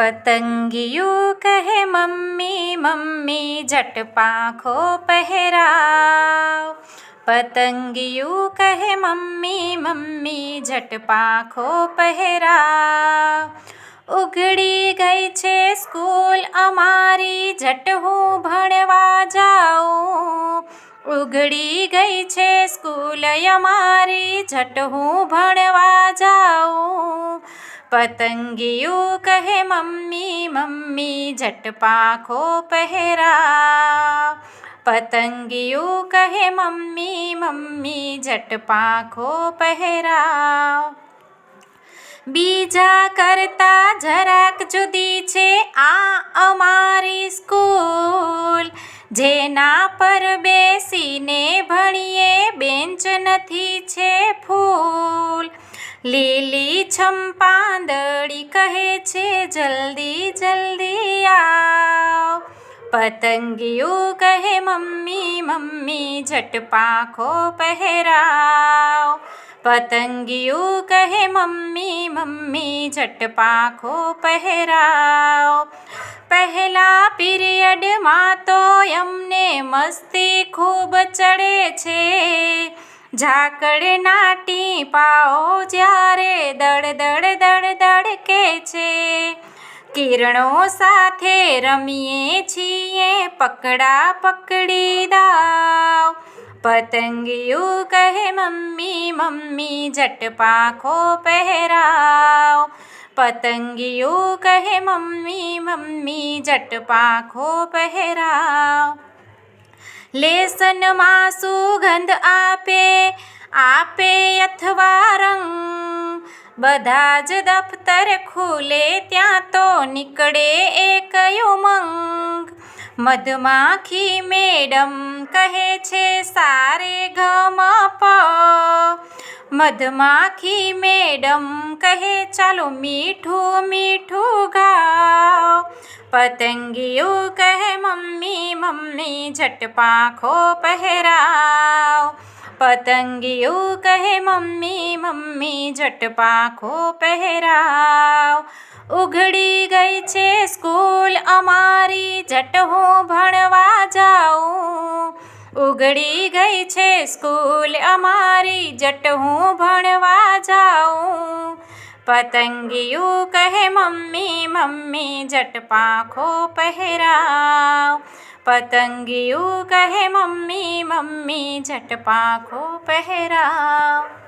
પતંગિયું કહે mummy mummy જટ પાંખો પહેરાવ પતંગિયું કહે મમ્મી મમ્મી જટ પાંખો પહેરાવ ઉઘડી ગઈ છે સ્કૂલ અમારી જટ હું ભણવા જાઉં ઉઘડી ગઈ છે સ્કૂલ અમારી જટ હું ભણવા જાઉં પતંગિયું કહે મમ્મી મમ્મી ઝટ પાંખો પહેરા પતંગિયું કહે મમ્મી મમ્મી ઝટ પાંખો પહેરા બીજા કરતા જરાક જુદી છે આ અમારી સ્કૂલ જેના પર બેસીને ભણીએ બેન્ચ નથી છે ફૂલ લીલી છંપાંદડી કહે છે, જલ્દી જલ્દી આવ. પતંગિયું કહે, મમ્મી મમ્મી ઝટ પાંખો પહેરાવ. પતંગિયું કહે, મમ્મી મમ્મી ઝટ પાંખો પહેરાવ. પહેલા પીરિયડમાં તો અમને મસ્તી ખૂબ ચડે છે. ઝાકળના ટીપાઓ જ્યારે દડ દડ દડ દડકે છે. કિરણો સાથે રમીએ છીએ પકડા પકડી દાવ. પતંગિયું કહે, મમ્મી મમ્મી, જટ પાંખો પહેરાવ. પતંગિયું કહે, મમ્મી મમ્મી, જટ પાંખો પહેરાવ. લેસનમાં સુગંધ આપે આપે અથવા રંગ બધા જ દફતર ખુલે ત્યાં તો નીકળે એક ઉમંગ. મધમાખી મેડમ કહે છે, સારે ગમ પ. મધમાખી મેડમ કહે, ચાલો મીઠું મીઠું ગાઓ પતંગિયું કહે, મમ્મી મમ્મી ઝટ પાંખો પહેરાવ પતંગિયું કહે, મમ્મી મમ્મી ઝટ પાંખો પહેરાવ ઉઘડી ગઈ છે સ્કૂલ અમારી, જટ હું ભણવા જાઉં. ઉઘડી ગઈ છે સ્કૂલ અમારી, જટ હું ભણવા જાઉં. પતંગિયું કહે, મમ્મી મમ્મી, જટ પાંખો પહેરાવ. પતંગિયું કહે, મમ્મી મમ્મી, જટ પાંખો પહેરાવ.